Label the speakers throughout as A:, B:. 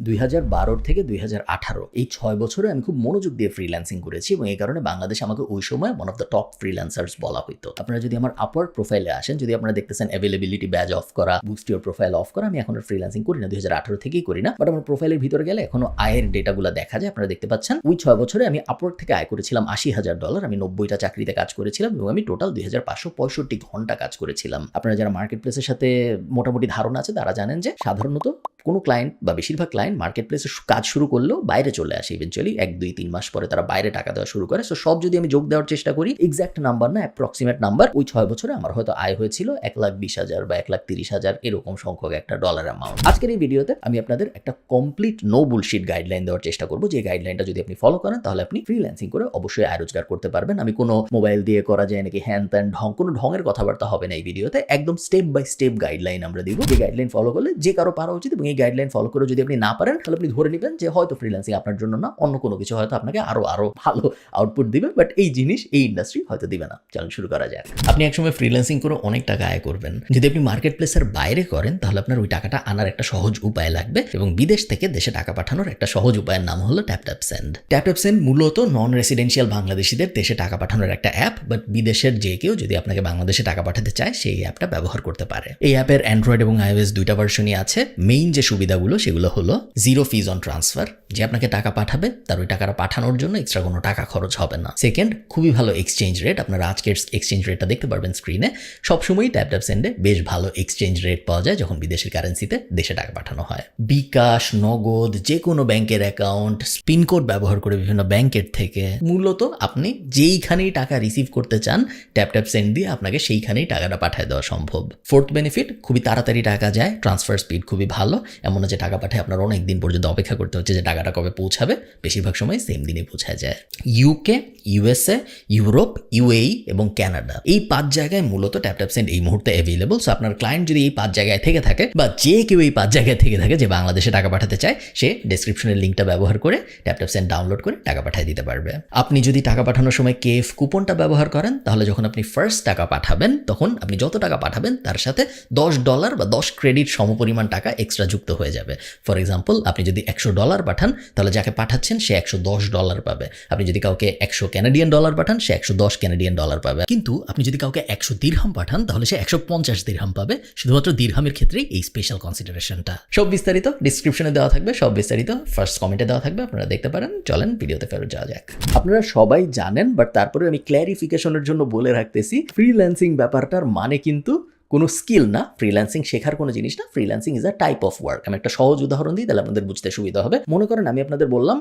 A: দুই হাজার বারোর থেকে দুই হাজার আঠারো। এই ছয় বছরে আমি খুব মনোযোগ দিয়ে ফ্রিল্যান্সিং করেছি এবং এই কারণে বাংলাদেশ আমাকে ওই সময় one of the top freelancers বলা হতো আপনারা যদি আমার আপওয়ার্ড প্রোফাইলে আসেন, যদি আপনারা দেখতেছেন অ্যাভেলেবিলিটি ব্যাজ অফ করা ইউর প্রোফাইল অফ করা, আমি এখন ফ্রিল্যান্সিং করি না, দুই হাজার আঠারো থেকেই করি না। বাট আমার প্রোফাইলের ভিতরে গেলে এখনও আয়ের ডেটাগুলো দেখা যায়, আপনারা দেখতে পাচ্ছেন। ওই ছয় বছরে আমি আপওয়ার্ড থেকে আয় করেছিলাম আশি হাজার ডলার আমি নব্বইটা চাকরিতে কাজ করেছিলাম এবং আমি টোটাল দুই হাজার পাঁচশো পঁয়ষট্টি ঘণ্টা কাজ করেছিলাম। আপনারা যারা মার্কেট প্লেসের সাথে মোটামুটি ধারণা আছে, তারা জানেন যে সাধারণত কোনো ক্লায়েন্ট বা বেশিরভাগ ক্লায়েন্ট মার্কেট প্লেসে কাজ শুরু করলেও বাইরে চলে আসে ইভেনচুয়ালি এক, দুই, তিন মাস পরে তারা বাইরে টাকা দেওয়া শুরু করে। সো সব যদি আমি যোগ দেওয়ার চেষ্টা করি এক্সাক্ট নাম্বার না অ্যাপ্রক্সিমেট নাম্বার ওই ছয় বছরে আমার হয়তো আয় হয়েছিল এক লাখ বিশ হাজার বা এক লাখ তিরিশ হাজার এরকম সংখ্যক একটা ডলার অ্যামাউন্ট আজকের এই ভিডিওতে আমি আপনাদের একটা কমপ্লিট নো বুলশিট গাইডলাইন দেওয়ার চেষ্টা করব। যে গাইডলাইনটা যদি আপনি ফলো করেন, তাহলে আপনি ফ্রিল্যান্সিং করে অবশ্যই আয় রোজগার করতে পারবেন। আমি কোনো মোবাইল দিয়ে করা যায় নাকি হ্যান ত্যান ঢং, কোনো ঢঙের কথাবার্তা হবে না এই ভিডিওতে। একদম স্টেপ বাই স্টেপ গাইডলাইন আমরা দিব। যে গাইডলাইন ফলো করলে যে কারও পারা উচিত এবং এই গাইডলাইন ফলো করে যদি আপনি না পারেন, তাহলে আপনি ধরে নেবেন যে হয়তো ফ্রিল্যান্সিং আপনার জন্য না, অন্য কোনো কিছু হয়তো আপনাকে আরও আরও ভালো আউটপুট দিবে বাট এই জিনিস, এই ইন্ডাস্ট্রি হয়তো দিবে না। চলুন শুরু করা যাক। আপনি একসময় ফ্রিল্যান্সিং করে অনেক টাকা আয় করবেন। যদি আপনি মার্কেট প্লেসের বাইরে করেন, তাহলে আপনার ওই টাকাটা আনার একটা সহজ উপায় লাগবে এবং বিদেশ থেকে দেশে টাকা পাঠানোর একটা সহজ উপায়ের নাম হলো tap tap send tap tap send মূলত নন রেসিডেন্সিয়াল বাংলাদেশিদের দেশে টাকা পাঠানোর একটা অ্যাপ বাট বিদেশের যে কেউ যদি আপনাকে বাংলাদেশে টাকা পাঠাতে চায়, সেই অ্যাপটা ব্যবহার করতে পারে। এই অ্যাপের অ্যান্ড্রয়েড এবং আইওএস দুইটা ভার্সনই আছে। মেইন যে সুবিধাগুলো, সেগুলো হলো জিরো ফিজ অন ট্রান্সফার যে আপনাকে টাকা পাঠাবে, তার ওই টাকাটা পাঠানোর জন্য এক্সট্রা কোনো টাকা খরচ হবে না। সেকেন্ড খুবই ভালো এক্সচেঞ্জ রেট আপনারা আজকের এক্সচেঞ্জ রেটটা দেখতে পারবেন স্ক্রিনে সবসময়ই ট্যাপ ট্যাপ সেন্ডে বেশ ভালো এক্সচেঞ্জ রেট পাওয়া যায় যখন বিদেশের কারেন্সিতে দেশে টাকা পাঠানো হয়। বিকাশ, নগদ যে কোনো ব্যাংকের অ্যাকাউন্ট পিনকোড ব্যবহার করে বিভিন্ন ব্যাংকের থেকে, মূলত আপনি যেইখানেই টাকা রিসিভ করতে চান ট্যাপ ট্যাপ সেন্ড দিয়ে আপনাকে সেইখানেই টাকাটা পাঠিয়ে দেওয়া সম্ভব। ফোর্থ বেনিফিট খুবই তাড়াতাড়ি টাকা যায় ট্রান্সফার স্পিড খুবই ভালো, এমন যে টাকা পাঠায় আপনার অনেক দিন পর্যন্ত অপেক্ষা করতে হচ্ছে যে টাকাটা কবে পৌঁছাবে। বেশিরভাগ সময় সেম দিনে পৌঁছায় যায়। ইউকে ইউএসএ ইউরোপ ইউএই এবং কানাডা এই পাঁচ জায়গায় মূলত ট্যাপ ট্যাপ সেন্ড এই মুহূর্তে অ্যাভেলেবল সো আপনার ক্লায়েন্ট যদি এই পাঁচ জায়গায় থেকে থাকে বা যে কেউ এই পাঁচ জায়গায় থেকে থাকে যে বাংলাদেশে টাকা পাঠাতে চায়, সে ডেসক্রিপশনের লিঙ্কটা ব্যবহার করে ট্যাপ ট্যাপ সেন্ড ডাউনলোড করে টাকা পাঠিয়ে দিতে পারবে। আপনি যদি টাকা পাঠানোর সময় কেএফ কুপনটা ব্যবহার করেন, তাহলে যখন আপনি ফার্স্ট টাকা পাঠাবেন, তখন আপনি যত টাকা পাঠাবেন, তার সাথে দশ ডলার বা দশ ক্রেডিট সমপরিমাণ টাকা এক্সট্রা যুক্ত হয়ে যাবে। ফর এক্সাম্পল আপনি যদি একশো ডলার পাঠান, তাহলে যাকে পাঠাচ্ছেন সে একশো দশ ডলার পাবে। আপনি যদি কাউকে একশো ক্যানাডিয়ান ডলার পাঠান, সে একশো দশ ক্যানাডিয়ান ডলার পাবে। কিন্তু আপনি যদি কাউকে একশো দিরহাম পাঠান, তাহলে সে একশো পঞ্চাশ দিরহাম পাবে, শুধুমাত্র দিরহামের ক্ষেত্রেই এই স্পেশাল কনসিডারেশনটা সব বিস্তারিত ডিসক্রিপশনে দেওয়া থাকবে, সব বিস্তারিত ফার্স্ট কমেন্টে দেওয়া থাকবে, আপনারা দেখতে পারেন। চলেন ভিডিওতে ফেরত যাওয়া যাক। আপনারা সবাই জানেন বাট তারপরে আমি ক্ল্যারিফিকেশনের জন্য বলে রাখতেছি ফ্রিল্যান্সিং ব্যাপারটার মানে কিন্তু কোনো স্কিল না ফ্রিল্যান্সিং শেখার কোনো জিনিস না freelancing is a type of work আমি একটা সহজ উদাহরণ দিই, তাহলে আপনাদের বুঝতে সুবিধা হবে। মনে করেন আমি আপনাদের বললাম,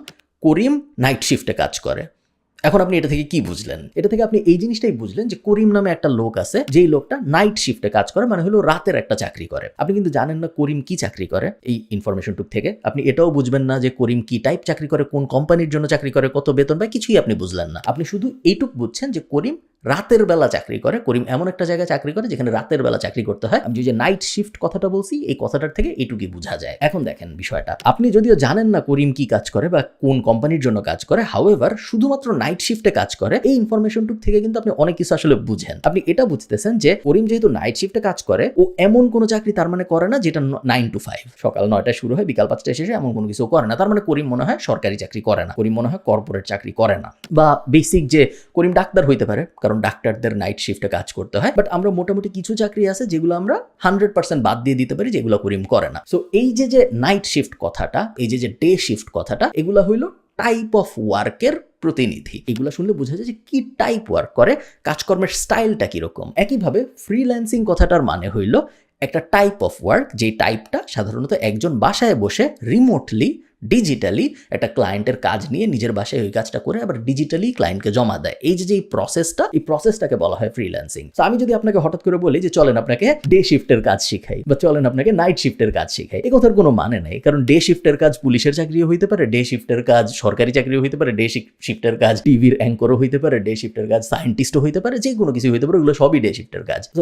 A: করিম নাইট শিফটে কাজ করে। এখন আপনি এটা থেকে কি বুঝলেন? এটা থেকে আপনি এই জিনিসটাই বুঝলেন যে করিম নামে একটা লোক আছে, যেই লোকটা নাইট শিফটে কাজ করে মানে হলো রাতের একটা চাকরি করে। আপনি কিন্তু জানেন না করিম কি চাকরি করে, এই ইনফরমেশন টুক থেকে। আপনি এটাও বুঝবেন না যে করিম কি টাইপ চাকরি করে, কোন কোম্পানির জন্য চাকরি করে, কত বেতন পায়, কিছুই আপনি বুঝলেন না। আপনি শুধু এইটুক বুঝছেন যে করিম রাতের বেলা চাকরি করে, করিম এমন একটা জায়গায় চাকরি করে যেখানে রাতের বেলা চাকরি করতে হয়। আমি যে নাইট শিফট কথাটা বলছি, এই কথাটার থেকে এইটুকুই বোঝা যায়। এখন দেখেন বিষয়টা। আপনি যদিও জানেন না করিম কি কাজ করে বা কোন কোম্পানির জন্য কাজ করে হাউএভার শুধুমাত্র নাইট শিফটে কাজ করে, এই ইনফরমেশনটুক থেকে কিন্তু আপনি অনেক কিছু আসলে বুঝেন। আপনি এটা বুঝতেছেন যে, করিম যেহেতু নাইট শিফটে কাজ করে, ও এমন কোনো চাকরি তার মানে করে না যেটা নাইন টু ফাইভ সকাল নয়টায় শুরু হয়, বিকাল পাঁচটায় শেষে এমন কোনো কিছু করে না। তার মানে করিম মনে হয় সরকারি চাকরি করে না। করিম মনে হয় কর্পোরেট চাকরি করে না। বা বেসিক যে করিম ডাক্তার হইতে পারে, কারণ ডাক্তারদের নাইট শিফটে কাজ করতে হয় বাট আমরা মোটামুটি কিছু চাকরি আছে যেগুলো আমরা হান্ড্রেড পার্সেন্ট বাদ দিয়ে দিতে পারি, যেগুলো করিম করে না। সো এই যে যে নাইট শিফট কথাটা, এই যে যে ডে শিফট কথাটা, এগুলো হইল টাইপ অফ ওয়ার্কের প্রতিনিধি। এগুলো শুনলে বোঝা যায় যে কি টাইপ ওয়ার্ক করে, কাজকর্মের স্টাইলটা কীরকম। একইভাবে ফ্রিল্যান্সিং কথাটার মানে হইল একটা টাইপ অফ ওয়ার্ক যে টাইপটা সাধারণত একজন বাসায় বসে রিমোটলি ডিজিটালি একটা ক্লায়েন্টের কাজ নিয়ে নিজের বাসায় ওই কাজটা করে আবার ডিজিটালি ক্লায়েন্টকে জমা দেয়। এই যে এই প্রসেসটা এই প্রসেসটাকে বলা হয় ফ্রিল্যান্সিং তো আমি যদি আপনাকে হঠাৎ করে বলি যে, চলেন আপনাকে ডে শিফটের কাজ শিখাই বা চলেন আপনাকে নাইট শিফটের কাজ শিখাই কথার কোনো মানে নেই। কারণ ডে শিফটের কাজ পুলিশের চাকরিও হইতে পারে ডে শিফটের কাজ সরকারি চাকরিও হইতে পারে ডে শিফটের কাজ টিভির অ্যাঙ্করও হইতে পারে ডে শিফটের কাজ সায়েন্টিস্টও হইতে পারে যে কোনো কিছু হইতে পারে, ওগুলো সবই ডে শিফটের কাজ। তো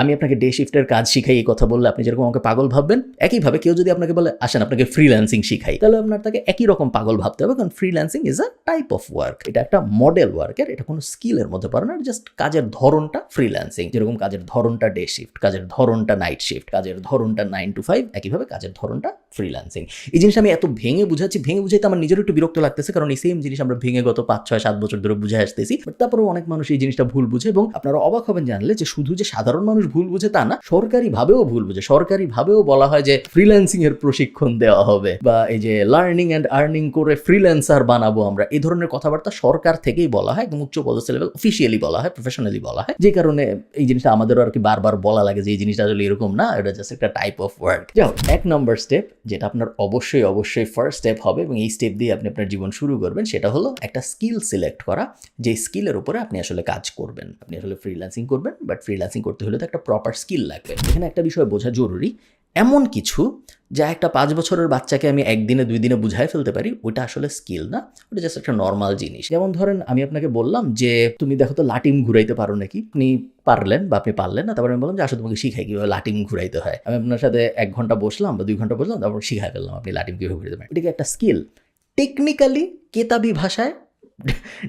A: আমি আপনাকে ডে শিফটের কাজ শিখাই, এই কথা বললে আপনি যেরকম আমাকে পাগল ভাববেন, একইভাবে কেউ যদি আপনাকে বলে, আসেন, আপনাকে ফ্রিল্যান্সিং শিখাই। তাহলে আপনার তাকে একই রকম পাগল ভাবতে হবে, কারণ freelancing is a type of work এটা একটা মডেল ওয়ার্কের এটা কোনো স্কিলের মধ্যে পারে না জাস্ট কাজের ধরনটা ফ্রিল্যান্সিং যেরকম কাজের ধরনটা ডে শিফট কাজের ধরনটা নাইট শিফট কাজের ধরনটা নাইন টু ফাইভ একইভাবে কাজের ধরনটা ফ্রিল্যান্সিং এই জিনিসটা আমি এত ভেঙে বুঝাচ্ছি, ভেঙে বুঝাইতে আমার নিজেরও একটু বিরক্ত লাগতেছে, কারণ এই সেম জিনিস আমরা ভেঙে গত পাঁচ, ছয়, সাত বছর ধরে বুঝে আসতেছি। বাট তারপরেও অনেক মানুষ এই জিনিসটা ভুল বুঝে এবং আপনারা অবাক হবেন জানলে যে শুধু যে সাধারণ মানুষ ভুল বুঝে তা না সরকারি ভাবেও ভুল বুঝে। সরকারি ভাবেও বলা হয় যে ফ্রিল্যান্সিং এর প্রশিক্ষণ দেওয়া হবে বা এই যে লার্নিং অ্যান্ড আর্নিং করে ফ্রিল্যান্সার বানাবো আমরা। এই ধরনের কথাবার্তা সরকার থেকেই বলা হয় একদম উচ্চ পদস্থ লেভেল অফিসিয়ালি বলা হয় প্রফেশনালি বলা হয়। যে কারণে এই জিনিসটা আমাদেরও আর কি বারবার বলা লাগে যে এই জিনিসটা আসলে এরকম না, এটা জাস্ট একটা টাইপ অফ ওয়ার্ক যাও এক নম্বর স্টেপ যেটা আপনার অবশ্যই অবশ্যই ফার্স্ট স্টেপ হবে এবং এই স্টেপ দিয়ে আপনি আপনার জীবন শুরু করবেন, সেটা হলো একটা স্কিল সিলেক্ট করা, যে স্কিলের উপরে আপনি আসলে কাজ করবেন। আপনি আসলে ফ্রিল্যান্সিং করবেন বাট ফ্রিল্যান্সিং করতে হলে তো একটা প্রপার স্কিল লাগবে। এখানে একটা বিষয় বোঝা জরুরি এমন কিছু যা একটা পাঁচ বছরের বাচ্চাকে আমি একদিনে দুই দিনে বুঝাই ফেলতে পারি ওটা আসলে স্কিল না। ওটা জাস্ট একটা নর্মাল জিনিস। যেমন ধরেন, আমি আপনাকে বললাম যে, তুমি দেখো তো লাটিম ঘুরাইতে পারো নাকি? আপনি পারলেন বা আপনি পারলেন না, তারপরে আমি বললাম যে আসলে তোমাকে শিখাই কীভাবে লাটিম ঘুরাইতে হয়। আমি আপনার সাথে এক ঘণ্টা বসলাম বা দুই ঘণ্টা বসলাম, তারপর শিখাই ফেললাম আপনি লাটিম কীভাবে ঘুরাইতে পারেন। এটাকে একটা স্কিল টেকনিক্যালি কেতাবি ভাষায়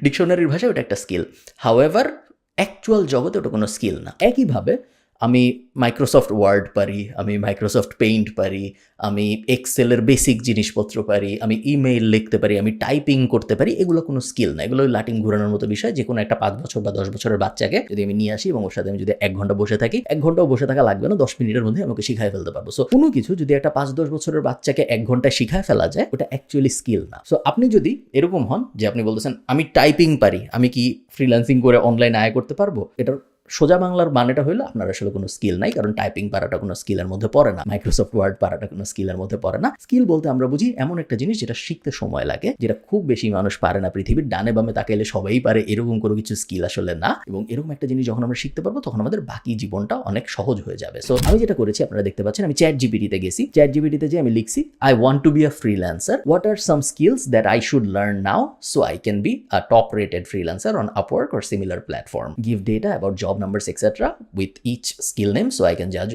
A: ডিকশনারির ভাষায় ওটা একটা স্কিল হাওয়েভার অ্যাকচুয়াল জগতে ওটা কোনো স্কিল না। একইভাবে আমি মাইক্রোসফট ওয়ার্ড পারি, আমি মাইক্রোসফট পেইন্ট পারি, আমি এক্সেলের বেসিক জিনিসপত্র পারি, আমি ইমেইল লিখতে পারি, আমি টাইপিং করতে পারি, এগুলো কোনো স্কিল না। এগুলো লাটিং ঘোরানোর মতো বিষয় যে কোনো একটা পাঁচ বছর বা দশ বছরের বাচ্চাকে যদি আমি নিয়ে আসি এবং ওর সাথে আমি যদি এক ঘণ্টা বসে থাকি, এক ঘন্টাও বসে থাকা লাগবে না, দশ মিনিটের মধ্যে আমাকে শিখায় ফেলতে পারব। সো কোনো কিছু যদি একটা পাঁচ দশ বছরের বাচ্চাকে এক ঘন্টায় শিখায় ফেলা যায়, ওটা অ্যাকচুয়ালি স্কিল না। সো আপনি যদি এরকম হন যে আপনি বলতেছেন, আমি টাইপিং পারি, আমি কি ফ্রিল্যান্সিং করে অনলাইন আয় করতে পারব? এটার সোজা বাংলার মানেটা হলো আপনার আসলে কোনো স্কিল নাই, কারণ টাইপিং পারাটা কোনো স্কিলের মধ্যে পড়ে না মাইক্রোসফট ওয়ার্ড পারাটা কোনো স্কিলের মধ্যে পড়ে না। স্কিল বলতে আমরা বুঝি এমন একটা জিনিস যেটা শিখতে সময় লাগে, যেটা খুব বেশি মানুষ পারে না পৃথিবীর ডানে বামে তাকাইলে সবাই পারে, এরকম কোনো কিছু স্কিল আসলে না। এবং এরকম একটা জিনিস যখন আমরা শিখতে পারব, তখন আমাদের বাকি জীবনটা অনেক সহজ হয়ে যাবে। সো আমি যেটা করেছি, আপনারা দেখতে পাচ্ছেন, আমি চ্যাট জিপিটিতে গেছি। চ্যাট জিপিটিতে যে আমি লিখছি I want to be a freelancer what are some skills that I should learn now so I can be a top rated freelancer on Upwork or similar platform give data about job numbers etcetera with each skill name so I can জাজ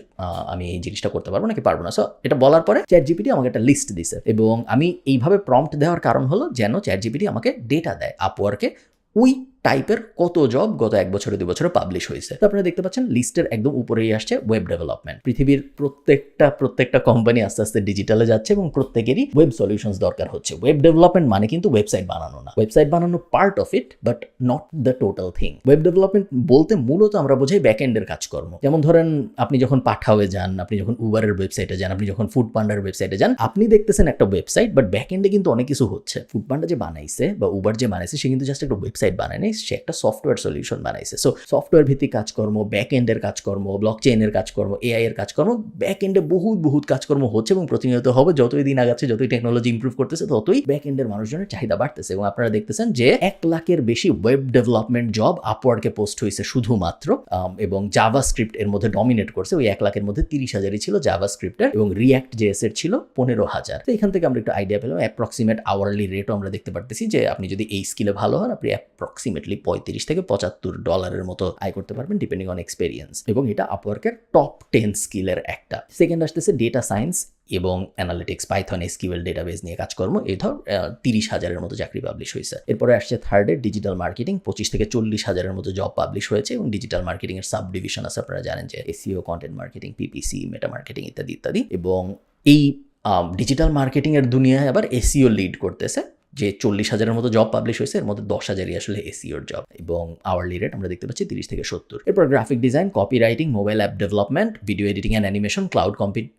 A: আমি এই জিনিসটা করতে পারব নাকি পারব না। So এটা বলার পরে চ্যাট জিপিটি আমাকে একটা লিস্ট দিছে, এবং আমি এইভাবে প্রম্পট দেওয়ার কারণ হলো যেন চ্যাট জিপিটি আমাকে ডেটা দেয় আপওয়ার্কে ওই টাইপের কত জব গত এক বছরে, দুই বছরে পাবলিশ হয়েছে। তো আপনারা দেখতে পাচ্ছেন লিস্টের একদম উপরেই আসছে ওয়েব ডেভেলপমেন্ট পৃথিবীর প্রত্যেকটা প্রত্যেকটা কোম্পানি আস্তে আস্তে ডিজিটালে যাচ্ছে এবং প্রত্যেকেরই ওয়েব সলিউশনস দরকার হচ্ছে। ওয়েব ডেভেলপমেন্ট মানে কিন্তু ওয়েবসাইট বানানো না। ওয়েবসাইট বানানো part of it but not the total thing web development বলতে মূলত আমরা বোঝাই ব্যাকএন্ডের কাজকর্ম। যেমন ধরেন, আপনি যখন পাঠাওয়ে যান, আপনি যখন উবারের ওয়েবসাইটে যান, আপনি যখন ফুড পান্ডার ওয়েবসাইটে যান, আপনি দেখতেছেন একটা ওয়েবসাইট বাট ব্যাকএন্ডে কিন্তু অনেক কিছু হচ্ছে। ফুড পান্ডা যে বানাইছে বা উবার যে বানাইছে, সে কিন্তু জাস্ট একটা ওয়েবসাইট বানায়নি। সে একটা সফটওয়্যার সলিউশন বানাইছে। সো সফটওয়্যার ভিত্তিক কাজকর্ম ব্যাক এন্ডের কাজকর্ম ব্লক চেইনের কাজকর্ম এআই এর কাজকর্ম ব্যাক এন্ডে বহুত বহুত কাজকর্ম হচ্ছে এবং প্রতিনিয়ত হবে। যতই দিন আগাচ্ছে, যতই টেকনোলজি ইমপ্রুভ করতেছে, ততই ব্যাক এন্ডের মানুষজনের চাহিদা বাড়তেছে এবং আপনারা দেখতেছেন যে এক লাখের বেশি ওয়েব ডেভেলপমেন্ট জব আপওয়ার্ডকে পোস্ট হয়েছে শুধুমাত্র এবং জাভা স্ক্রিপ্ট এর মধ্যে ডমিনেট করছে। ওই এক লাখের মধ্যে তিরিশ হাজারই ছিল জাভা স্ক্রিপ্টের এবং রিয়াক্ট জেএস এর ছিল পনেরো হাজার। তো এখান থেকে আমরা একটু আইডিয়া পেলাম অ্যাপ্রক্সিমেট আওয়ারলি রেটও আমরা দেখতে পারতেছি যে আপনি যদি এই স্কিলে ভালো হন, আপনি অ্যাপ্রক্সিমেটলি পঁয়ত্রিশ থেকে পঁচাত্তর ডলারের মতো আয় করতে পারবেন ডিপেন্ডিং অন এক্সপিরিয়েন্স এবং এটা আপওয়ার্কের টপ টেন স্কিলের একটা। সেকেন্ড আসতেছে ডেটা সায়েন্স এবং অ্যানালিটিক্স পাইথন এসকিউএল ডেটাবেস নিয়ে কাজকর্ম। এই ধর তিরিশ হাজারের মতো চাকরি পাবলিশ হয়েছে। এরপরে আসছে থার্ডে ডিজিটাল মার্কেটিং পঁচিশ থেকে চল্লিশ হাজারের মতো জব পাবলিশ হয়েছে এবং ডিজিটাল মার্কেটিং এর সাব ডিভিশন আছে। আপনারা জানেন যে SEO content marketing PPC Meta marketing ইত্যাদি ইত্যাদি। এবং এই ডিজিটাল মার্কেটিং এর দুনিয়ায় আবার এসিও লিড করতেছে যে চল্লিশ হাজারের মতো জব পাবলিশ হয়েছে, এর মধ্যে দশ হাজারই আসলে এসিওর জব এবং আওয়ারলি রেট আমরা দেখতে পাচ্ছি তিরিশ থেকে সত্তর। এরপর graphic design copy writing mobile app development video editing and animation cloud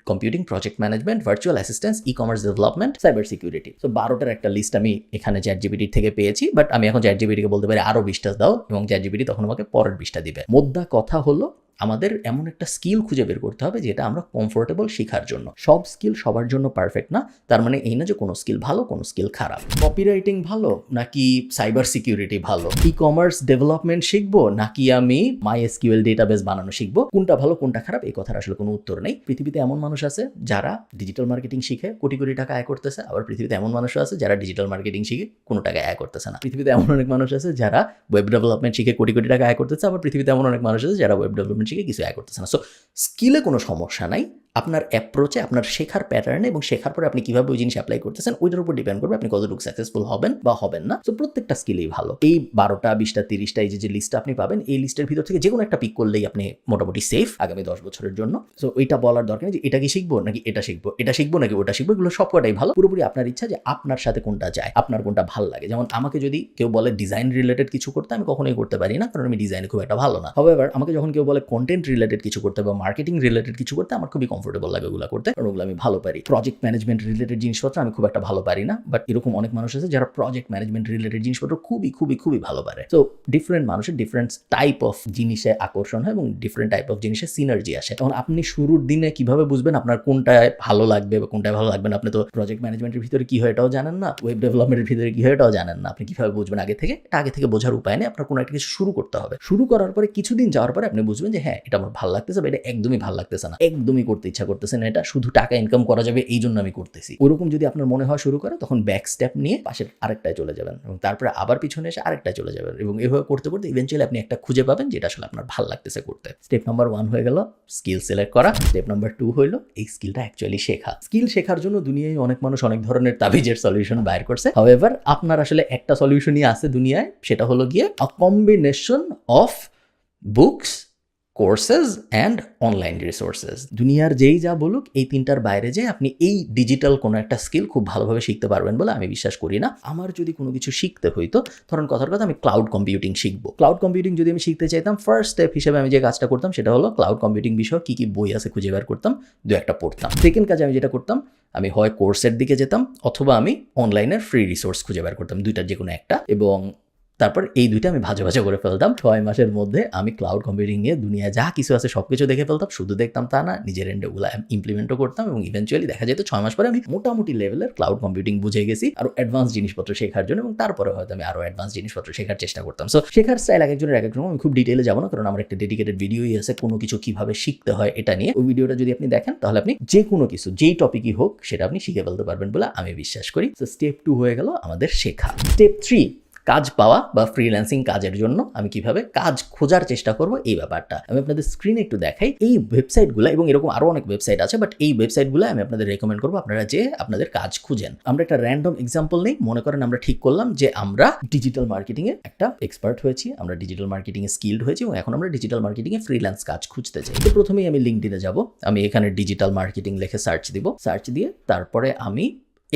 A: computing project management virtual assistance e commerce development cyber security তো বারোটার একটা লিস্ট আমি এখানে চ্যাট জিবিটির থেকে পেয়েছি বাট আমি এখন চ্যাট জিবিটিকে বলতে পারি আরও বিশটা দাও এবং চ্যাট জিবিটি তখন আমাকে পরের বিশটা দিবে। মোদ্দা কথা হলো আমাদের এমন একটা স্কিল খুঁজে বের করতে হবে যেটা আমরা কমফোর্টেবল শেখার জন্য। সব স্কিল সবার জন্য পারফেক্ট না, তার মানে এই না যে কোনো স্কিল ভালো, কোনো স্কিল খারাপ। কপিরাইটিং ভালো নাকি সাইবার সিকিউরিটি ভালো? ই কমার্স ডেভেলপমেন্ট শিখব নাকি আমি মাই এসকিউএল ডেটাবেস বানানো শিখব? কোনটা ভালো, কোনটা খারাপ, এই কথার আসলে কোনো উত্তর নেই। পৃথিবীতে এমন মানুষ আছে যারা ডিজিটাল মার্কেটিং শিখে কোটি কোটি টাকা আয় করতেছে, আবার পৃথিবীতে এমন মানুষ আছে যারা ডিজিটাল মার্কেটিং শিখে কোনো টাকা আয় করতেছে না। পৃথিবীতে এমন অনেক মানুষ আছে যারা ওয়েব ডেভেলপমেন্ট শিখে কোটি কোটি টাকা আয় করতেছে, আবার পৃথিবীতে এমন অনেক মানুষ আছে যারা ওয়েব ডেভেলপমেন্ট শিখে কিছু আয় করতেছে না। সো স্কিলে কোনো সমস্যা নাই। আপনার অ্যাপ্রোচে আপনার শেখার প্যাটার্নে এবং শেখার পরে আপনি কীভাবে ওই জিনিস অ্যাপ্লাই করতেছেন, ওইটার উপর ডিপেন্ড করবে আপনি কতটুকু সাকসেসফুল হবেন বা হবেন না। তো প্রত্যেকটা স্কিলেই ভালো। এই বারোটা, বিশটা, তিরিশটা, এই যে যে লিস্টটা আপনি পাবেন, এই লিস্টের ভিতর থেকে যে কোনো একটা পিক করলেই আপনি মোটামুটি সেফ আগামী দশ বছরের জন্য। সো ওইটা বলার দরকার নেই যে এটা কি শিখব নাকি এটা শিখব এটা শিখব নাকি ওটা শিখব, এগুলো সব কটাই ভালো। পুরোপুরি আপনার ইচ্ছা যে আপনার সাথে কোনটা যায়, আপনার কোনটা ভালো লাগে। যেমন আমাকে যদি কেউ বলে ডিজাইন রিলেটেড কিছু করতে, আমি কখনোই করতে পারি না, কারণ আমি ডিজাইনে খুব একটা ভালো না। হবে আমাকে যখন কেউ বলে কন্টেন্ট রিলেটেড কিছু করতে বা মার্কেটিং রিলেটেড কিছু করতে, আমার খুবই কমফোর্টেবল লাগে ওগুলো করতে, কারণ ওগুলো আমি ভালো পারি। প্রজেক্ট ম্যানেজমেন্ট রিলেটেড জিনিসপত্র আমি খুব একটা ভালো পারি না বাট এরকম অনেক মানুষ আছে যারা প্রজেক্ট ম্যানেজমেন্ট রিলেটেড জিনিসপত্র খুবই খুবই খুবই ভালো পারে। তো ডিফারেন্ট মানুষের ডিফারেন্ট টাইপ অফ জিনিসে আকর্ষণ হয় এবং ডিফারেন্ট টাইপ অফ জিনিসে সিনার্জি আসে। তখন আপনি শুরুর দিনে কীভাবে বুঝবেন আপনার কোনটায় ভালো লাগবে বা কোনটায় ভালো লাগবে না? আপনি তো প্রজেক্ট ম্যানেজমেন্টের ভিতরে কি হয় এটাও জানেন না ওয়েব ডেভেলপমেন্টের ভিতরে কি হয় এটাও জানেন না। আপনি কীভাবে বুঝবেন আগে থেকে? আগে থেকে বোঝার উপায় নেই, আপনার কোনো একটা কিছু শুরু করতে হবে। শুরু করার পরে কিছুদিন যাওয়ার পরে আপনি বুঝবেন যে হ্যাঁ এটা আমার ভালো লাগতেছে বা এটা একদমই ভালো লাগতেছে না। একদমই করতে ইচ্ছা করতেছে না এটা, শুধু টাকা ইনকাম করা যাবে এই জন্য আমি করতেছি। ওরকম যদি আপনার মনে হয় শুরু করে, তখন ব্যাক স্টেপ নিয়ে পাশের আরেকটায় চলে যাবেন এবং তারপরে আবার পিছনে এসে আরেকটায় চলে যাবেন এবং এভাবে করতে করতে ইভেন্চুয়ালি আপনি একটা খুঁজে পাবেন যেটা আসলে আপনার ভালো লাগতেছে করতে। স্টেপ নাম্বার ওয়ান হয়ে গেল স্কিল সিলেক্ট করা। স্টেপ নাম্বার টু হইল এই স্কিলটা অ্যাকচুয়ালি শেখা। স্কিল শেখার জন্য দুনিয়ায় অনেক মানুষ অনেক ধরনের তাবিজের সলিউশন বাইর করছে। হাউএভার আপনার আসলে একটা সলিউশনই আছে দুনিয়ায়, সেটা হলো গিয়ে combination of books courses and online resources দুনিয়ার যেই যা বলুক, এই তিনটার বাইরে যে আপনি এই ডিজিটাল কোনো একটা স্কিল খুব ভালোভাবে শিখতে পারবেন বলে আমি বিশ্বাস করি না। আমার যদি কোনো কিছু শিখতে হইতো, ধরুন কথার কথা আমি ক্লাউড কম্পিউটিং শিখব। ক্লাউড কম্পিউটিং যদি আমি শিখতে চাইতাম ফার্স্ট স্টেপ হিসেবে আমি যে কাজটা করতাম সেটা হলো ক্লাউড কম্পিউটিং বিষয় কী কী বই আছে খুঁজে বের করতাম, দু একটা পড়তাম। সেকেন্ড কাজে আমি যেটা করতাম, আমি হয় কোর্সের দিকে যেতাম, অথবা আমি অনলাইনের ফ্রি রিসোর্স খুঁজে বের করতাম, দুইটার যে কোনো একটা। এবং তারপর এই দুইটা আমি ভাজা ভাজা করে ফেলতাম। ছয় মাসের মধ্যে আমি ক্লাউড কম্পিউটিং নিয়ে দুনিয়া যা কিছু আছে সব কিছু দেখে ফেলতাম, শুধু দেখতাম তা না, নিজের এন্ডে ওগুলো ইমপ্লিমেন্টও করতাম এবং ইভেন্চুয়ালি দেখা যেত ছয় মাস পরে আমি মোটামুটি লেভেলের ক্লাউড কম্পিউটিং বুঝে গেছি আরও অ্যাডভান্স জিনিসপত্র শেখার জন্য এবং তারপরে হয়তো আমি আরও অ্যাডভান্স জিনিসপত্র শেখার চেষ্টা করতাম। সো শেখার স্টাইল এক একজনের এক এক রকম, আমি খুব ডিটেলে যাব না, কারণ আমার একটা ডেডিকেটেড ভিডিওই আছে, কোনো কিছু কীভাবে শিখতে হয় এটা নিয়ে। ওই ভিডিওটা যদি আপনি দেখেন, তাহলে আপনি যে কোনো কিছু, যেই টপিকই হোক, সেটা আপনি শিখে ফেলতে পারবেন বলে আমি বিশ্বাস করি। তো স্টেপ টু হয়ে গেল আমাদের শেখা। স্টেপ থ্রি কাজ পাওয়া বা ফ্রিল্যান্সিং কাজের জন্য আমি কীভাবে কাজ খোঁজার চেষ্টা করব এই ব্যাপারটা আমি আপনাদের স্ক্রিনে একটু দেখাই। এই ওয়েবসাইটগুলো এবং এরকম আরও অনেক ওয়েবসাইট আছে বাট এই ওয়েবসাইটগুলো আমি আপনাদের রেকমেন্ড করব আপনারা যে আপনাদের কাজ খুঁজেন। আমরা একটা র্যান্ডম এক্সাম্পল নেই, মনে করেন আমরা ঠিক করলাম যে আমরা ডিজিটাল মার্কেটিংয়ে একটা এক্সপার্ট হয়েছি, আমরা ডিজিটাল মার্কেটিংয়ে স্কিল্ড হয়েছি এবং এখন আমরা ডিজিটাল মার্কেটিংয়ে ফ্রিল্যান্স কাজ খুঁজতে চাই। তো প্রথমেই আমি লিঙ্কডিনে যাব, আমি এখানে ডিজিটাল মার্কেটিং লিখে সার্চ দিব। সার্চ দিয়ে তারপরে আমি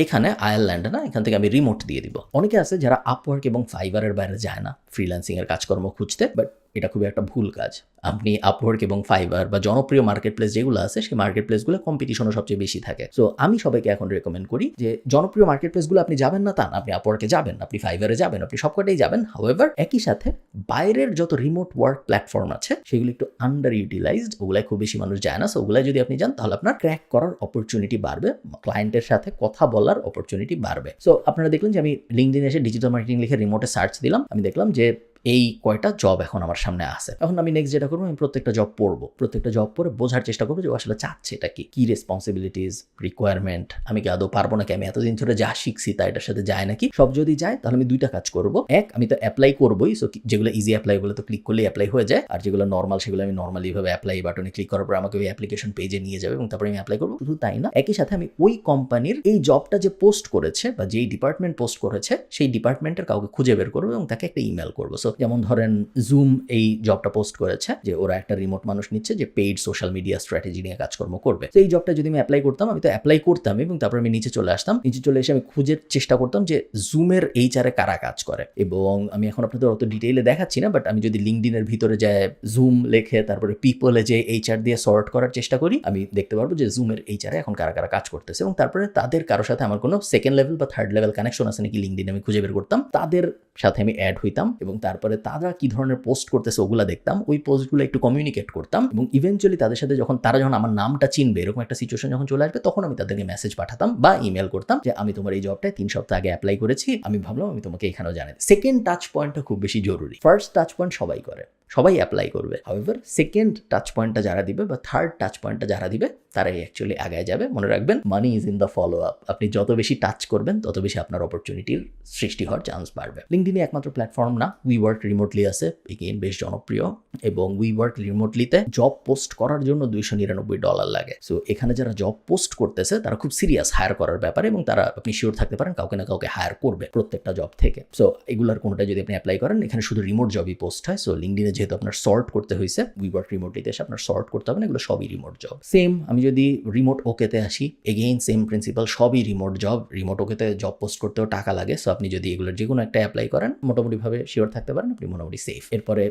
A: এখানে আয়ারল্যান্ড না, এখান থেকে আমি রিমোট দিয়ে দিব। অনেকে আছে যারা আপওয়ার্ক এবং ফাইবারের বাইরে যায় না। ফ্রিল্যান্সিং এর কাজকর্ম খুঁজতে বাট এটা খুবই একটা ভুল কাজ। আপনি আপওয়ার্ক এবং ফাইবার বা জনপ্রিয় মার্কেট প্লেস যেগুলো আছে, সেই মার্কেট প্লেসগুলো কম্পিটিশনও সবচেয়ে বেশি থাকে। সো আমি সবাইকে এখন রেকমেন্ড করি যে, জনপ্রিয় মার্কেট প্লেসগুলো আপনি যাবেন না তা না, আপনি আপওয়ার্কে যাবেন, আপনি ফাইবারে যাবেন, আপনি সবকটাই যাবেন। হাউএভার একই সাথে বাইরের যত রিমোট ওয়ার্ক প্ল্যাটফর্ম আছে, সেগুলো একটু আন্ডার ইউটিলাইজড ওগুলাই খুব বেশি মানুষ যায় না। সো ওগুলাই যদি আপনি যান, তাহলে আপনার ক্র্যাক করার অপরচুনিটি বাড়বে ক্লায়েন্টের সাথে কথা বলার অপরচুনিটি বাড়বে। সো আপনারা দেখলেন যে আমি লিঙ্কডিন এসে ডিজিটাল মার্কেটিং লিখে রিমোটে সার্চ দিলাম, আমি দেখলাম যে এই কয়টা জব এখন আমার সামনে আছে। এখন আমি নেক্সট যেটা করব, আমি প্রত্যেকটা জব পড়ব। প্রত্যেকটা জব পড়ে বোঝার চেষ্টা করব যে আসলে চাচ্ছে এটা কি? কী রেসপন্সিবিলিটিস রিকোয়ারমেন্ট আমি কি আদৌ পারব নাকি? আমি এতদিন ধরে যা শিখছি তা এটার সাথে যায় নাকি? সব যদি যায়, তাহলে আমি দুইটা কাজ করব। এক, আমি তো অ্যাপ্লাই করবোই সো যেগুলো ইজি অ্যাপ্লাই বলে তো ক্লিক করলেই অ্যাপ্লাই হয়ে যায়। আর যেগুলো নর্মাল সেগুলো আমি নর্মালি ভাবে অ্যাপ্লাই বাটনে ক্লিক করার পর আমাকে ওই অ্যাপ্লিকেশন পেজে নিয়ে যাবে এবং তারপরে আমি অ্যাপ্লাই করব। শুধু তাই না, একই সাথে আমি ওই কোম্পানির এই জবটা যে পোস্ট করেছে বা যেই ডিপার্টমেন্ট পোস্ট করেছে, সেই ডিপার্টমেন্টের কাউকে খুঁজে বের করব এবং তাকে একটা ইমেল করব। সো যেমন ধরেন জুম এই জবটা পোস্ট করেছে যে ওরা একটা রিমোট মানুষ নিচ্ছে যে পেইড সোশ্যাল মিডিয়া স্ট্র্যাটেজি নিয়ে কাজকর্ম করবে। তো এই জবটা যদি আমি অ্যাপ্লাই করতাম, আমি তো অ্যাপ্লাই করতাম এবং তারপর আমি নিচে চলে আসতাম, নিচে চলে এসে আমি খুঁজে চেষ্টা করতাম যে জুমের এইচআরে কারা কাজ করে। এবং আমি এখন আপনাদের অত ডিটেইলে দেখাচ্ছি না বাট আমি যদি লিঙ্কডিনের ভিতরে যায় জুম লেখে, তারপরে পিপলে যে এইচআর দিয়ে সর্ট করার চেষ্টা করি, আমি দেখতে পারব যে জুমের এইচআরে এখন কারা কারা কাজ করতেছে এবং তারপরে তাদের কারোর সাথে আমার কোনো সেকেন্ড লেভেল বা থার্ড লেভেল কানেকশন আছে নাকি লিঙ্কডিন আমি খুঁজে বের করতাম। তাদের সাথে আমি অ্যাড হইতাম এবং তারপরে তারা কি ধরনের পোস্ট করতেছে ওগুলো দেখতাম, ওই পোস্টগুলো একটু কমিউনিকেট করতাম এবং ইভেনচুয়ালি তাদের সাথে যখন, তারা যখন আমার নামটা চিনবে, এরকম একটা সিচুয়েশন যখন চলে আসবে, তখন আমি তাদেরকে মেসেজ পাঠাতাম বা ইমেল করতাম যে, আমি তোমার এই জবটায় তিন সপ্তাহ আগে অ্যাপ্লাই করেছি, আমি ভাবলাম আমি তোমাকে এখানেও জানাই সেকেন্ড টাচ পয়েন্টটা খুব বেশি জরুরি। ফার্স্ট টাচ পয়েন্ট সবাই করে। সবাই অ্যাপ্লাই করবে। হাউএভার সেকেন্ড টাচ পয়েন্টটা যারা দিবে বা থার্ড টাচ পয়েন্টটা যারা দিবে, তারাই অ্যাকচুয়ালি আগায় যাবে। মনে রাখবেন money is in the follow up আপনি যত বেশি টাচ করবেন, তত বেশি আপনার অপরচুনিটির সৃষ্টি হওয়ার চান্স বাড়বে। লিঙ্কডিনে একমাত্র প্ল্যাটফর্ম না উই ওয়ার্ক রিমোটলি আছে। এগেইন বেশ জনপ্রিয়। এবং উই ওয়ার্ক রিমোটলিতে জব পোস্ট করার জন্য দুইশো নিরানব্বই ডলার লাগে। সো এখানে যারা জব পোস্ট করতেছে, তারা খুব সিরিয়াস হায়ার করার ব্যাপারে এবং তারা আপনি শিওর থাকতে পারেন, কাউকে না কাউকে হায়ার করবে প্রত্যেকটা জব থেকে। সো এগুলার কোনোটা যদি আপনি অ্যাপ্লাই করেন, এখানে শুধু রিমোট জবই পোস্ট হয়। সো লিঙ্কডিনে যেহেতু আপনার সর্ট করতে হয়েছে উই ওয়ার্ক রিমোটলিতে এসে আপনার সর্ট করতে হবে না, এগুলো সবই রিমোট জব সেম আমি যদি রিমোট ওকেতে আসি এগেইন সেম প্রিন্সিপাল সবই রিমোট জব রিমোট ওকেতে জব পোস্ট করতেও টাকা লাগে সো আপনি যদি এগুলোর যে কোনো একটা অ্যাপ্লাই করেন, মোটামুটিভাবে শিওর থাকতে পারেন, আপনি মোটামুটি সেফ এরপরে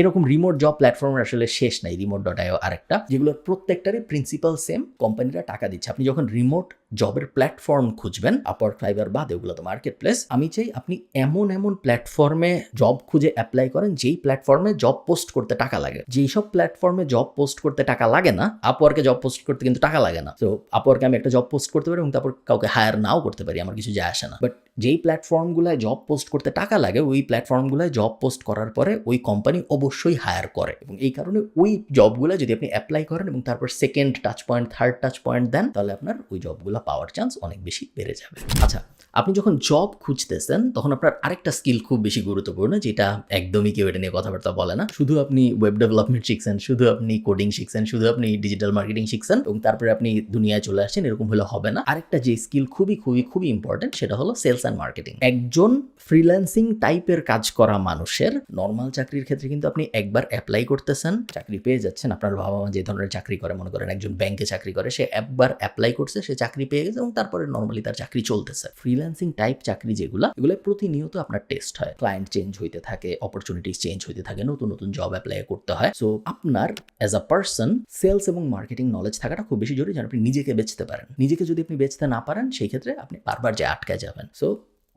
A: এরকম রিমোট জব প্ল্যাটফর্মের আসলে শেষ নাই রিমোট ডট আইও আরেকটা, যেগুলোর প্রত্যেকটারই প্রিন্সিপাল সেম কোম্পানিরা টাকা দিচ্ছে। আপনি যখন রিমোট জবের প্ল্যাটফর্ম খুঁজবেন আপার ফাইবার বাদে ওগুলো তো মার্কেট প্লেস আমি চাই আপনি এমন এমন প্ল্যাটফর্মে জব খুঁজে অ্যাপ্লাই করেন, যেই প্ল্যাটফর্মে জব পোস্ট করতে টাকা লাগে। যেই সব প্ল্যাটফর্মে জব পোস্ট করতে টাকা লাগে না আপওয়ার্কে জব পোস্ট করতে কিন্তু টাকা লাগে না। তো আপওয়ার্কে আমি একটা জব পোস্ট করতে পারি এবং তারপর কাউকে হায়ার নাও করতে পারি, আমার কিছু যায় আসে না। বাট যেই প্ল্যাটফর্মগুলোয় জব পোস্ট করতে টাকা লাগে, ওই প্ল্যাটফর্মগুলোয় জব পোস্ট করার পরে ওই কোম্পানি অবশ্যই হায়ার করে। এবং এই কারণে ওই জবগুলো যদি আপনি অ্যাপ্লাই করেন এবং তারপর second touch point third touch point দেন, তাহলে আপনার ওই জবগুলো পাওয়ার চান্স অনেক বেশি বেড়ে যাবে। আচ্ছা আপনি যখন জব খুঁজতেছেন, তখন আপনার আরেকটা স্কিল খুব বেশি গুরুত্বপূর্ণ, যেটা একদমই কেউ এটা নিয়ে কথাবার্তা বলে না। শুধু আপনি ওয়েব ডেভেলপমেন্ট শিখছেন, শুধু আপনি কোডিং শিখছেন, শুধু আপনি ডিজিটাল মার্কেটিং শিখছেন, এবং তারপরে আপনি দুনিয়ায় চলে আসছেন, এরকম হলে হবে না। আরেকটা যে স্কিল খুবই খুবই খুবই ইম্পর্টেন্ট সেটা হলো সেলস অ্যান্ড মার্কেটিং একজন ফ্রিল্যান্সিং টাইপের কাজ করা মানুষের নর্মাল চাকরির ক্ষেত্রে কিন্তু আপনি একবার অ্যাপ্লাই করতেছেন, চাকরি পেয়ে যাচ্ছেন, আপনার বাবা মা যে ধরনের চাকরি করে, মনে করেন একজন ব্যাংকে চাকরি করে, সে একবার অ্যাপ্লাই করছে, সে চাকরি পেয়ে গেছে এবং তারপরে নর্মালি তার চাকরি চলতেছে। ফ্রিল্যান্সিং টাইপ চাকরি যেগুলো, এগুলো প্রতিনিয়ত আপনার টেস্ট হয়। ক্লায়েন্ট চেঞ্জ হইতে থাকে অপরচুনিটিস চেঞ্জ হইতে থাকে, নতুন নতুন জব অ্যাপ্লাই করতে হয়। সো আপনার অ্যাজ আ পার্সন সেলস এবং মার্কেটিং নলেজ থাকাটা খুব বেশি জরুরি যেন আপনি নিজেকে বেচতে পারেন। নিজেকে যদি আপনি বেচতে না পারেন, সেই ক্ষেত্রে আপনি বারবার যে আটকে যাবেন। সো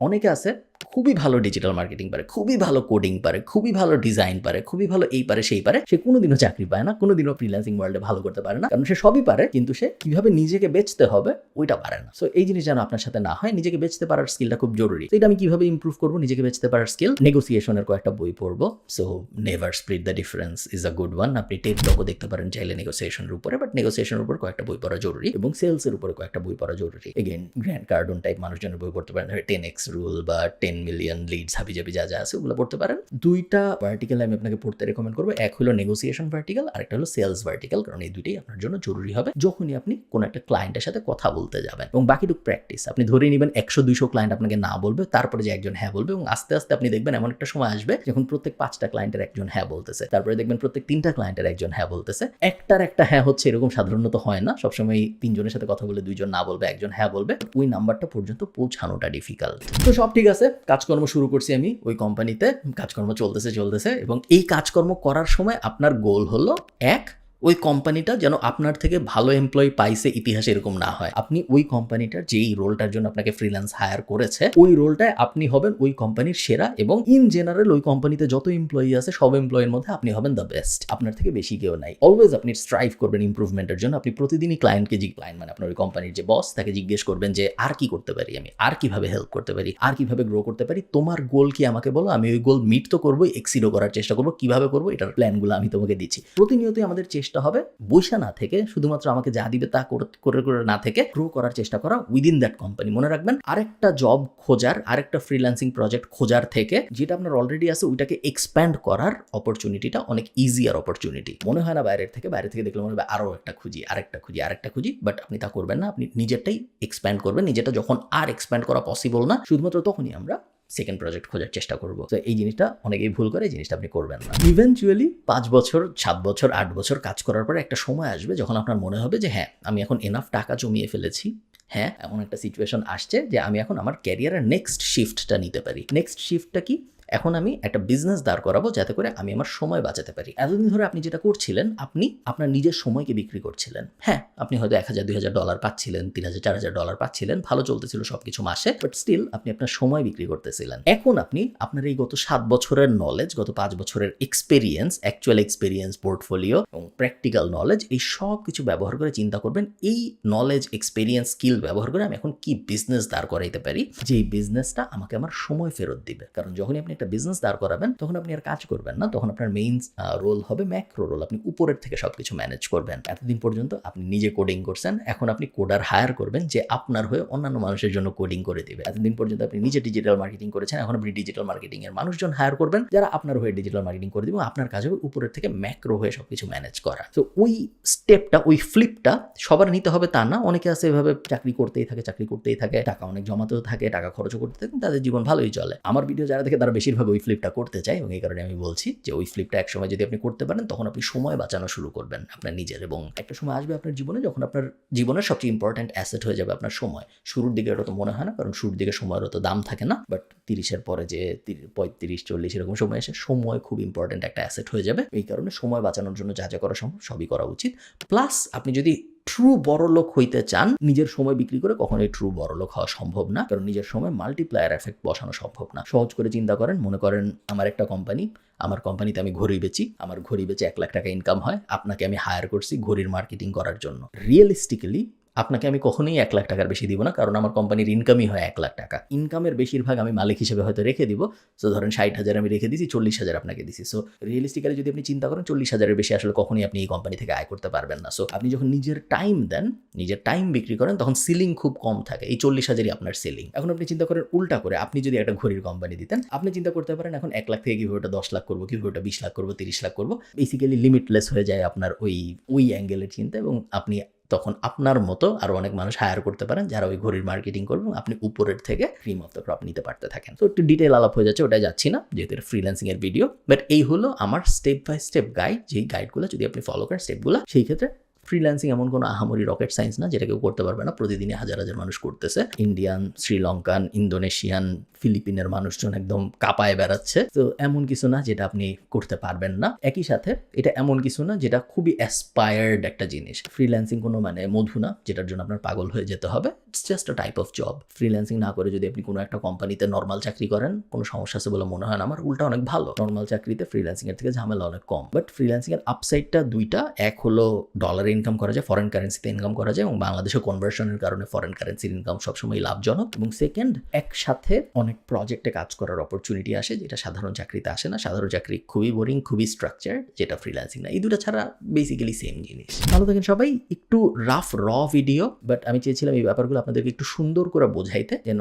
A: অনেকে আছে খুবই ভালো ডিজিটাল মার্কেটিং পারে, খুবই ভালো কোডিং পারে, খুবই ভালো ডিজাইন পারে, খুবই ভালো এই পারে, সেই পারে, সে কোনোদিনও চাকরি পায় না, কোনোদিনও ফ্রিল্যান্সিং ওয়ার্ল্ডে ভালো করতে পারে না, কারণ সে সবই পারে, কিন্তু সে কীভাবে নিজেকে বেচতে হবে ওইটা পারে না। সো এই জিনিস যেন আপনার সাথে না হয়, নিজেকে বেচতে পারার স্কিলটা খুব জরুরি। এটা আমি কীভাবে ইমপ্রুভ করব, নিজেকে বেচতে পারার স্কিল নেগোসিয়েশনের কয়েকটা বই পড়ব। So never split the difference is a good one আপনি টেট ডকও দেখতে পারেন চাইলে নেগোসিয়েশনের উপরে বাট নেগোসিয়েশনের উপর কয়েকটা বই পড়া জরুরি এবং সেলসের উপরে কয়েকটা বই পড়া জরুরি। এগেন গ্র্যান্ড কার্ডন টাইপ মানুষজনের বই পড়তে পারেন। টেন এক্স রুল বা টেন মিলিয়ন লিডস হাবি জাবি যা যা আছে ওগুলো পড়তে পারেন। দুইটা ভার্টিক্যাল আমি আপনাকে পড়তে রেকমেন্ড করব। এক হলো নেগোসিয়েশন ভার্টিক্যাল আর একটা হলো সেলস ভার্টিক্যাল কারণ এই দুইটাই আপনার জন্য জরুরি হবে যখনই আপনি কোনো একটা ক্লায়েন্টের সাথে কথা বলতে যাবেন। এবং বাকিটুকু প্র্যাকটিস আপনি ধরে নেবেন একশো দুইশো ক্লায়েন্ট আপনাকে না বলবে, তারপরে যে একজন হ্যাঁ বলবে এবং আস্তে আস্তে আপনি দেখবেন এমন একটা সময় আসবে যখন প্রত্যেক পাঁচটা ক্লায়েন্টের একজন হ্যাঁ বলতেছে, তারপরে দেখবেন প্রত্যেক তিনটা ক্লায়েন্টের একজন হ্যাঁ বলতেছে। একটার একটা হ্যাঁ হচ্ছে এরকম সাধারণত হয় না সবসময় তিনজনের সাথে কথা বলে দুইজন না বলবে, একজন হ্যাঁ বলবে। ওই নাম্বারটা পর্যন্ত পৌঁছানোটা ডিফিকাল্ট তো সব ঠিক আছে কাজকর্ম শুরু করছি আমি ওই কোম্পানিতে কাজকর্ম চলতেছে চলতেছে এবং এই কাজকর্ম করার সময় আপনার গোল হলো, এক ওই কোম্পানিটা যেন আপনার থেকে ভালো এমপ্লয়ি পাইছে, ইতিহাসে এরকম না হয়। আপনি ওই কোম্পানিটার যেই রোলটার জন্য আপনাকে ফ্রিল্যান্স হায়ার করেছে, ওই রোলটায় আপনি হবেন ওই কোম্পানির সেরা এবং ইন জেনারেল ওই কোম্পানিতে যত এমপ্লয়ি আছে, সব এমপ্লয়ের মধ্যে আপনি হবেন দ্য বেস্ট আপনার থেকে বেশি কেউ নাই। অলওয়েজ আপনি স্ট্রাইভ করবেন ইমপ্রুভমেন্টের জন্য। আপনি প্রতিদিনই ক্লায়েন্টকে জি ক্লায়েন্ট মানে আপনার ওই কোম্পানির যে বস তাকে জিজ্ঞেস করবেন যে, আর কি করতে পারি আমি? আর কীভাবে হেল্প করতে পারি? আর কীভাবে গ্রো করতে পারি? তোমার গোল কি আমাকে বলো? আমি ওই গোল মিট তো করব এক্সিডও করার চেষ্টা করব। কীভাবে করব? এটার প্ল্যানগুলো আমি তোমাকে দিচ্ছি। প্রতিনিয়তই আমাদের চেষ্টা হবে বৈশা না থেকে, শুধুমাত্র আমাকে যা দিবে তা করে করে করে না থেকে গ্রো করার চেষ্টা করা উইদিন দ্যাট কোম্পানি মনে রাখবেন, আরেকটা জব খোঁজার, আরেকটা ফ্রিল্যান্সিং প্রজেক্ট খোঁজার থেকে যেটা আপনার অলরেডি আছে, ওইটাকে এক্সপ্যান্ড করার অপরচুনিটিটা অনেক ইজিয়ার অপরচুনিটি মনে হয় না বাইরের থেকে, বাইরে থেকে দেখলে মনে হবে আরও একটা খুঁজি, আরেকটা খুঁজি আরেকটা খুঁজি বাট আপনি তা করবেন না, আপনি নিজেরটাই এক্সপ্যান্ড করবেন, নিজেরটা যখন আর এক্সপ্যান্ড করা পসিবল না, শুধুমাত্র তখনই আমরা সেকেন্ড প্রজেক্ট খোঁজার চেষ্টা করব। তো এই জিনিসটা অনেকেই ভুল করে এই জিনিসটা আপনি করবেন না। ইভেনচুয়ালি পাঁচ বছর সাত বছর আট বছর কাজ করার পরে একটা সময় আসবে যখন আপনার মনে হবে যে হ্যাঁ আমি এখন এনাফ টাকা জমিয়ে ফেলেছি। হ্যাঁ এমন একটা সিচুয়েশন আসছে যে আমি এখন আমার ক্যারিয়ারের নেক্সট শিফটটা নিতে পারি। নেক্সট শিফটটা কি? এখন আমি একটা বিজনেস দাঁড় করাবো যাতে করে আমি আমার সময় বাঁচাতে পারি। এতদিন ধরে আপনি যেটা করছিলেন, আপনি আপনার নিজের সময়কে বিক্রি করছিলেন। হ্যাঁ আপনি হয়তো এক হাজার, দুই হাজার ডলার পাচ্ছিলেন, তিন হাজার, চার হাজার ডলার পাচ্ছিলেন, ভালো চলতেছিল সবকিছু মাসে বাট স্টিল আপনি আপনার সময় বিক্রি করতেছিলেন। এখন আপনি আপনার এই গত সাত বছরের নলেজ গত পাঁচ বছরের এক্সপেরিয়েন্স অ্যাকচুয়াল এক্সপেরিয়েন্স পোর্টফোলিও এবং প্র্যাকটিক্যাল নলেজ এই সব কিছু ব্যবহার করে চিন্তা করবেন, এই নলেজ এক্সপেরিয়েন্স স্কিল ব্যবহার করে আমি এখন কি বিজনেস দাঁড় করাইতে পারি যে এই বিজনেসটা আমাকে আমার সময় ফেরত দিবে। কারণ যখনই আপনি একটা বিজনেস দাঁড় করাবেন, তখন আপনি আর কাজ করবেন না। তখন আপনার মেইন রোল হবে ম্যাক্রো রোল আপনি উপরের থেকে সবকিছু ম্যানেজ করবেন। এতদিন পর্যন্ত আপনি নিজে কোডিং করছেন, এখন আপনি কোডার হায়ার করবেন যে আপনার হয়ে অন্যান্য মানুষের জন্য কোডিং করে দেবে। এতদিন পর্যন্ত আপনি নিজে ডিজিটাল মার্কেটিং করেছেন, এখন আপনি ডিজিটাল মার্কেটিং এর মানুষজন হায়ার করবেন, যারা আপনার হয়ে ডিজিটাল মার্কেটিং করে দিবে আপনার কাজ হবে উপরের থেকে ম্যাক্রো হয়ে সবকিছু ম্যানেজ করা। তো ওই স্টেপটা ওই ফ্লিপটা সবার নিতে হবে তা না। অনেকে আছে এভাবে চাকরি করতেই থাকে, চাকরি করতেই থাকে, টাকা অনেক জমাতেও থাকে, টাকা খরচও করতে থাকে, তাদের জীবন ভালোই চলে। আমার ভিডিও যারা দেখে তারা বেশিরভাগ ওই ফ্লিপটা করতে চায় এবং এই কারণে আমি বলছি যে ওই ফ্লিপটা এক সময় যদি আপনি করতে পারেন, তখন আপনি সময় বাঁচানো শুরু করবেন আপনার নিজের এবং একটা সময় আসবে আপনার জীবনে যখন আপনার জীবনের সবচেয়ে ইম্পর্ট্যান্ট অ্যাসেট হয়ে যাবে আপনার সময়। শুরুর দিকে ওটা তো মনে হয় না, কারণ শুরুর দিকে সময়ের অত দাম থাকে না বাট তিরিশের পরে যে তিরি- পঁয়ত্রিশ, চল্লিশ এরকম সময় এসে সময় খুব ইম্পর্ট্যান্ট একটা অ্যাসেট হয়ে যাবে। এই কারণে সময় বাঁচানোর জন্য যা যা করা সম্ভব সবই করা উচিত। প্লাস আপনি যদি ট্রু বড়লোক হইতে চান, নিজের সময় বিক্রি করে কখনোই ট্রু বড়লোক হওয়া সম্ভব না, কারণ নিজের সময় মাল্টিপ্লায়ার এফেক্ট বসানো সম্ভব না। সহজ করে চিন্তা করেন, মনে করেন, আমার একটা কোম্পানি আমার কোম্পানিতে আমি ঘড়ি বেচি, আমার ঘড়ি বেচে এক লাখ টাকা ইনকাম হয়, আপনাকে আমি হায়ার করছি ঘড়ির মার্কেটিং করার জন্য। রিয়েলিস্টিক্যালি আপনাকে আমি কখনোই এক লাখ টাকার বেশি দিব না, কারণ আমার কোম্পানির ইনকামই হয় এক লাখ টাকা। ইনকামের বেশিরভাগ আমি মালিক হিসেবে হয়তো রেখে দিব। সো ধরেন ষাট হাজার আমি রেখে দিছি চল্লিশ হাজার আপনাকে দিছি। সো রিয়েলিস্টিক্যালি যদি আপনি চিন্তা করেন, চল্লিশ হাজারের বেশি আসলে কখনই আপনি এই কোম্পানি থেকে আয় করতে পারবেন না। সো আপনি যখন নিজের টাইম দেন, নিজের টাইম বিক্রি করেন, তখন সিলিং খুব কম থাকে। এই চল্লিশ হাজারই আপনার সিলিং এখন আপনি চিন্তা করেন, উল্টা করে আপনি যদি একটা ঘড়ির কোম্পানি দিতেন, আপনি চিন্তা করতে পারেন, এখন এক লাখ থেকে কীভাবে ওটা দশ লাখ করব, কীভাবে ওটা বিশ লাখ করব, তিরিশ লাখ করব বেসিক্যালি লিমিটলেস হয়ে যায় আপনার ওই ওই অ্যাঙ্গেলের চিন্তা এবং আপনি তখন আপনার মতো আরও অনেক মানুষ হায়ার করতে পারেন যারা ওই ঘড়ির মার্কেটিং করবে আপনি উপরের থেকে ক্রিম অফ দ্য ক্রপ নিতে পারতে থাকেন। তো একটু ডিটেল আলাপ হয়ে যাচ্ছে ওটা যাচ্ছি না, যেহেতু এটা ফ্রিল্যান্সিং এর ভিডিও বাট এই হলো আমার স্টেপ বাই স্টেপ গাইড যেই গাইডগুলো যদি আপনি ফলো করেন স্টেপগুলো সেই ক্ষেত্রে ফ্রিল্যান্সিং এমন কোনো আহামরি রকেট সায়েন্স না, যেটা কেউ করতে পারবে না। প্রতিদিনই হাজার হাজার মানুষ করতেছে। ইন্ডিয়ান শ্রীলঙ্কান ইন্দোনেশিয়ান ফিলিপিনের মানুষজন একদম কাঁপায় বেড়াচ্ছে। তো এমন কিছু না যেটা আপনি করতে পারবেন না। একই সাথে এটা এমন কিছু না যেটা খুবই অ্যাসপায়ার্ড একটা জিনিস। ফ্রিল্যান্সিং কোনো মানে মধু না, যেটার জন্য আপনার পাগল হয়ে যেতে হবে। It's just a type of job freelancing না করে যদি আপনি কোনো একটা কোম্পানিতে নর্মাল চাকরি করেন, কোনো সমস্যা আছে বলে মনে হয় না। আমার উল্টা অনেক ভালো। নর্মাল চাকরিতে ফ্রিল্যান্সিংয়ের থেকে ঝামেলা অনেক কম। বাট ফ্রিল্যান্সিং এর আপসাইডটা দুইটা, এক হলো ডলারে ইনকাম করা যায় ফরেন কারেন্সিতে ইনকাম করা যায় এবং বাংলাদেশে কনভার্সনের কারণে ফরেন কারেন্সির ইনকাম সবসময় লাভজনক এবং সেকেন্ড একসাথে অনেক প্রজেক্টে কাজ করার অপরচুনিটি আসে যেটা সাধারণ চাকরিতে আসে না। সাধারণ চাকরি খুবই বোরিং খুবই স্ট্রাকচার যেটা ফ্রিল্যান্সিং না। এই দুটো ছাড়া বেসিক্যালি সেম জিনিস। ভালো থাকেন সবাই। একটু রাফ র ভিডিও বাট আমি চেয়েছিলাম এই ব্যাপারগুলো আপনাদেরকে একটু সুন্দর করে বোঝাইতে, যেন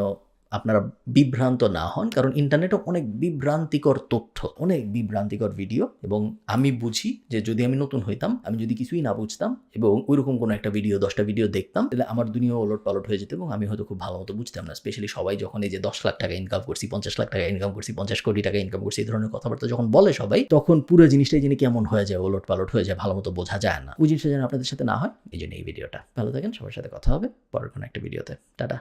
A: আপনারা বিভ্রান্ত না হন, কারণ ইন্টারনেটে অনেক বিভ্রান্তিকর তথ্য, অনেক বিভ্রান্তিকর ভিডিও এবং আমি বুঝি যে যদি আমি নতুন হইতাম, আমি যদি কিছুই না বুঝতাম এবং ওইরকম কোনো একটা ভিডিও দশটা ভিডিও দেখতাম, তাহলে আমার দুনিয়া ওলট পালট হয়ে যেত এবং আমি হয়তো খুব ভালো মতো বুঝতাম না। স্পেশালি সবাই যখন এই যে দশ লাখ টাকা ইনকাম করছি, পঞ্চাশ লাখ টাকা ইনকাম করছি, পঞ্চাশ কোটি টাকা ইনকাম করছি, এই ধরনের কথাবার্তা যখন বলে সবাই, তখন পুরো জিনিসটাই যিনি কেমন হয়ে যায়, ওলট পালট হয়ে যায়, ভালো মতো বোঝা যায় না। ওই জিনিসটা যেন আপনাদের সাথে না হয়, এই জন্য এই ভিডিওটা ভালো থাকেন, সবার সাথে কথা হবে, পরের কোনো একটা ভিডিওতে টাটা।